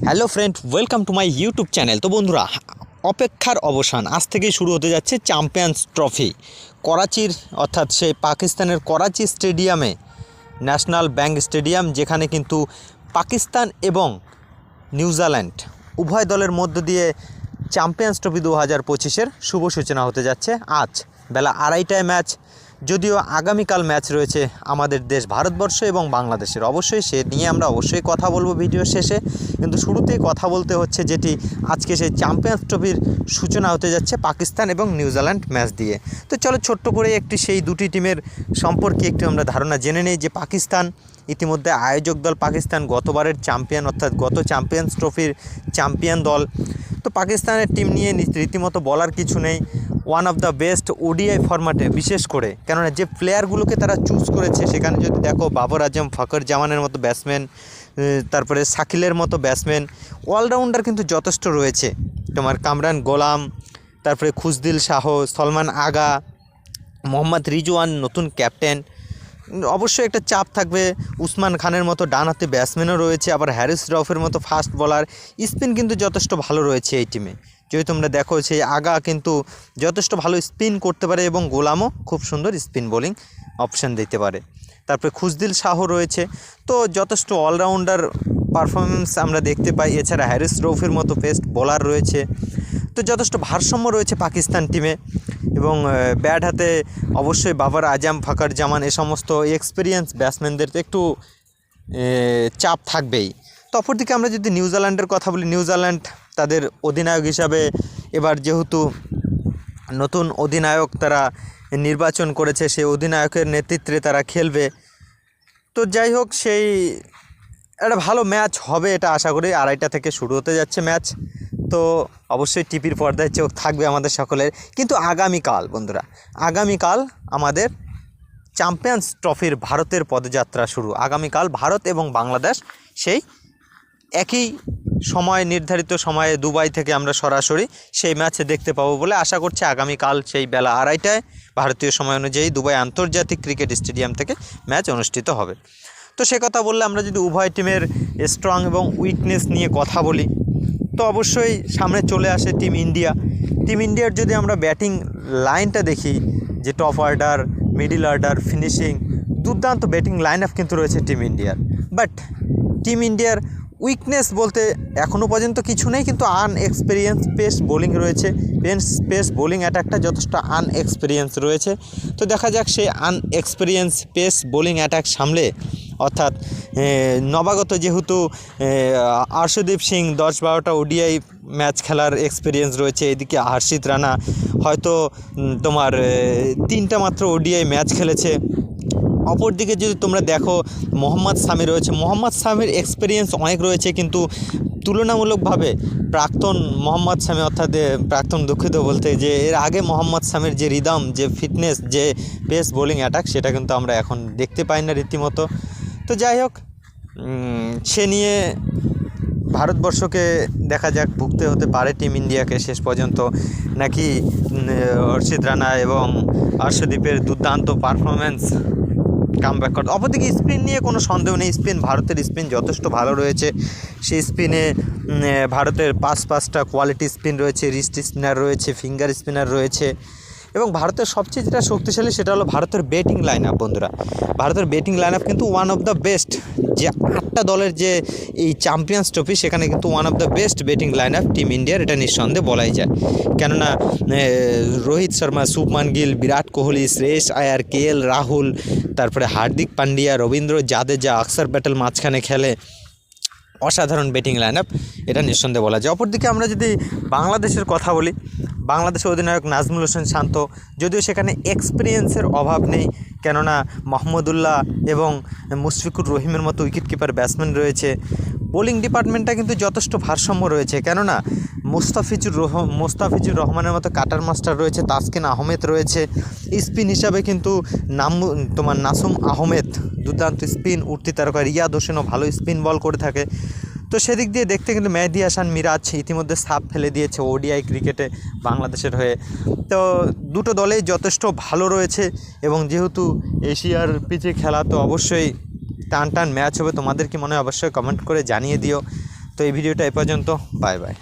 Hello friend, welcome to my YouTube channel. তো বন্ধুরা, অপেক্ষার অবসান। আজ থেকেই শুরু হতে যাচ্ছে চ্যাম্পিয়ন্স ট্রফি। করাচির, অর্থাৎ সেই পাকিস্তানের করাচি স্টেডিয়ামে, ন্যাশনাল ব্যাংক স্টেডিয়াম, যেখানে কিন্তু পাকিস্তান এবং নিউজিল্যান্ড উভয় দলের মধ্য দিয়ে চ্যাম্পিয়ন্স ট্রফি দু হাজার পঁচিশের শুভ সূচনা হতে যাচ্ছে। আজ বেলা আড়াইটায় ম্যাচ যদিও আগামীকাল ম্যাচ রয়েছে আমাদের দেশ ভারতবর্ষ এবং বাংলাদেশের। অবশ্যই সে নিয়ে আমরা অবশ্যই কথা বলব ভিডিও শেষে। কিন্তু শুরুতেই কথা বলতে হচ্ছে যেটি আজকে সেই চ্যাম্পিয়ন্স ট্রফির সূচনা হতে যাচ্ছে পাকিস্তান এবং নিউজিল্যান্ড ম্যাচ দিয়ে। তো চলো ছোট্ট করে একটি সেই দুটি টিমের সম্পর্কে একটু আমরা ধারণা জেনে নিই যে পাকিস্তান, ইতিমধ্যে আয়োজক দল পাকিস্তান গতবারের চ্যাম্পিয়ন অর্থাৎ গত চ্যাম্পিয়ন্স ট্রফির চ্যাম্পিয়ন দল। তো পাকিস্তানের টিম নিয়ে রীতিমতো বলার কিছু নেই। One of the best ODI ফরম্যাটে বিশেষ করে। কেননা যে প্লেয়ারগুলোকে তারা চুজ করেছে, সেখানে যদি দেখো বাবর আজম, ফখর জামানের মতো ব্যাটসম্যান তারপরে শাকিলের মতো ব্যাটসম্যান অলরাউন্ডার কিন্তু যথেষ্ট রয়েছে। তোমার কামরান গোলাম, তারপরে খুশদিল শাহ, সলমান আগা, মোহাম্মদ রিজওয়ান, নতুন ক্যাপ্টেন অবশ্যই একটা চাপ থাকবে, উসমান খানের মতো ডানহাতে ব্যাটসম্যানও রয়েছে, আবার হ্যারিস রফের মতো ফাস্ট বলার স্পিন কিন্তু যথেষ্ট ভালো রয়েছে এই টিমে যদি তোমরা দেখো সেই আগা কিন্তু যথেষ্ট ভালো স্পিন করতে পারে এবং গোলামও খুব সুন্দর স্পিন বোলিং অপশান দিতে পারে। তারপরে খুশদিল শাহ রয়েছে। তো যথেষ্ট অলরাউন্ডার পারফরমেন্স আমরা দেখতে পাই। এছাড়া হ্যারিস রৌফের মতো পেস্ট বোলার রয়েছে। তো যথেষ্ট ভারসাম্য রয়েছে পাকিস্তান টিমে এবং ব্যাট হাতে অবশ্যই বাবার আজাম ফাকার জামান এ সমস্ত এক্সপিরিয়েন্স ব্যাটসম্যানদের তো একটু চাপ থাকবেই। তো অপরদিকে আমরা যদি নিউজিল্যান্ডের কথা বলি, নিউজিল্যান্ড তাদের অধিনায়ক হিসাবে এবার যেহেতু নতুন অধিনায়ক তারা নির্বাচন করেছে, সেই অধিনায়কের নেতৃত্বে তারা খেলবে। তো যাই হোক, সেই একটা ভালো ম্যাচ হবে এটা আশা করি। আড়াইটা থেকে শুরু হতে যাচ্ছে ম্যাচ। তো অবশ্যই টিভির পর্দায় চোখ থাকবে আমাদের সকলের। কিন্তু আগামীকাল বন্ধুরা, আগামীকাল আমাদের চ্যাম্পিয়ন্স ট্রফির ভারতের পদযাত্রা শুরু। আগামীকাল ভারত এবং বাংলাদেশ সেই একই সময়, নির্ধারিত সময়ে দুবাই থেকে আমরা সরাসরি সেই ম্যাচে দেখতে পাবো বলে আশা করছি আগামীকাল সেই বেলা আড়াইটায় ভারতীয় সময় অনুযায়ী দুবাই আন্তর্জাতিক ক্রিকেট স্টেডিয়াম থেকে ম্যাচ অনুষ্ঠিত হবে। তো সে কথা বললে আমরা যদি উভয় টিমের স্ট্রং এবং উইকনেস নিয়ে কথা বলি, তো অবশ্যই সামনে চলে আসে টিম ইন্ডিয়া টিম ইন্ডিয়ার যদি আমরা ব্যাটিং লাইনটা দেখি, যে top order middle order finishing দুর্দান্ত ব্যাটিং লাইন আপ কিন্তু রয়েছে টিম ইন্ডিয়ার বাট টিম ইন্ডিয়ার উইকনেস বলতে এখনও পর্যন্ত কিছু নেই, কিন্তু আনএক্সপিরিয়েন্স পেস বোলিং রয়েছে। পেন্স পেস বোলিং অ্যাটাকটা যথেষ্ট আনএক্সপিরিয়েন্স রয়েছে। তো দেখা যাক সেই আনএক্সপিরিয়েন্স পেস বোলিং অ্যাটাক সামলে, অর্থাৎ নবাগত যেহেতু আর্শদীপ সিং দশ বারোটা ওডিআই ম্যাচ খেলার এক্সপিরিয়েন্স রয়েছে, এদিকে হর্ষিত রানা হয়তো তোমার তিনটা মাত্র ওডিআই ম্যাচ খেলেছে। অপরদিকে যদি তোমরা দেখো, মোহাম্মদ সামি রয়েছে। মোহাম্মদ সামির এক্সপিরিয়েন্স অনেক রয়েছে, কিন্তু তুলনামূলকভাবে প্রাক্তন মোহাম্মদ সামি অর্থাৎ প্রাক্তন দুঃখিত বলতে, যে এর আগে মোহাম্মদ সামির যে রিদম যে ফিটনেস যে পেস বোলিং অ্যাটাক সেটা কিন্তু আমরা এখন দেখতে পাই না রীতিমতো। তো যাই হোক সে নিয়ে ভারতবর্ষকে দেখা যাক, ভুগতে হতে পারে টিম ইন্ডিয়াকে শেষ পর্যন্ত। নাকি হর্ষিত রানা এবং হর্ষদীপের দুর্দান্ত পারফরমেন্স কামব্যাক করতে অপরদিকে স্পিন নিয়ে কোনো সন্দেহ নেই। স্পিন ভারতের স্পিন যথেষ্ট ভালো রয়েছে। সেই স্পিনে ভারতের পাঁচ, পাঁচটা কোয়ালিটি স্পিন রয়েছে। রিস্ট স্পিনার রয়েছে ফিঙ্গার স্পিনার রয়েছে। এবং ভারতের সবচেয়ে যেটা শক্তিশালী সেটা হলো ভারতের ব্যাটিং লাইন আপ বন্ধুরা। ভারতের ব্যাটিং লাইন আপ কিন্তু ওয়ান অফ দ্য বেস্ট যে আটটা দলের যে এই চ্যাম্পিয়ন্স ট্রফি সেখানে কিন্তু one of the best batting line up team ইন্ডিয়ার এটা নিঃসন্দেহে বলাই যায়। কেননা রোহিত শর্মা, শুভমান গিল, বিরাট কোহলি, শ্রেয়স আয়ার, কে এল রাহুল, তারপরে হার্দিক পান্ডিয়া, রবীন্দ্র জাদেজা অক্ষর প্যাটেল মাঝখানে খেলে অসাধারণ ব্যাটিং লাইন আপ এটা নিঃসন্দেহে বলা যায়। অপরদিকে আমরা যদি বাংলাদেশের কথা বলি, বাংলাদেশের অধিনায়ক নাজমুল হোসেন শান্ত, যদিও সেখানে এক্সপিরিয়েন্সের অভাব নেই কেননা মাহমুদুল্লাহ এবং মুশফিকুর রহিমের মতো উইকেট কিপার ব্যাটসম্যান রয়েছে। বোলিং ডিপার্টমেন্টটা কিন্তু যথেষ্ট ভারসাম্য রয়েছে। কেননা মোস্তাফিজুর রহ, মোস্তাফিজুর রহমানের মতো কাটার মাস্টার রয়েছে, তাসকিন আহমেদ রয়েছে। স্পিন হিসাবে কিন্তু নাম, তোমার নাসুম আহমেদ, দুর্দান্ত স্পিন উঠতি তারকা রিয়াদ হোসেনও ভালো স্পিন বল করে থাকে। তো সেদিক দিয়ে দেখতে কিন্তু মেহেদি হাসান, মিরাজ ইতিমধ্যে সাপ ফেলে দিয়েছে ওডিআই ক্রিকেটে বাংলাদেশের হয়ে। তো দুটো দলেই যথেষ্ট ভালো রয়েছে এবং যেহেতু এশিয়ার পিচে খেলা, তো অবশ্যই টান টান ম্যাচ হবে। তোমাদের কি মনে হয়? অবশ্যই কমেন্ট করে জানিয়ে দিও। তো এই ভিডিওটা এ পর্যন্ত। Bye bye.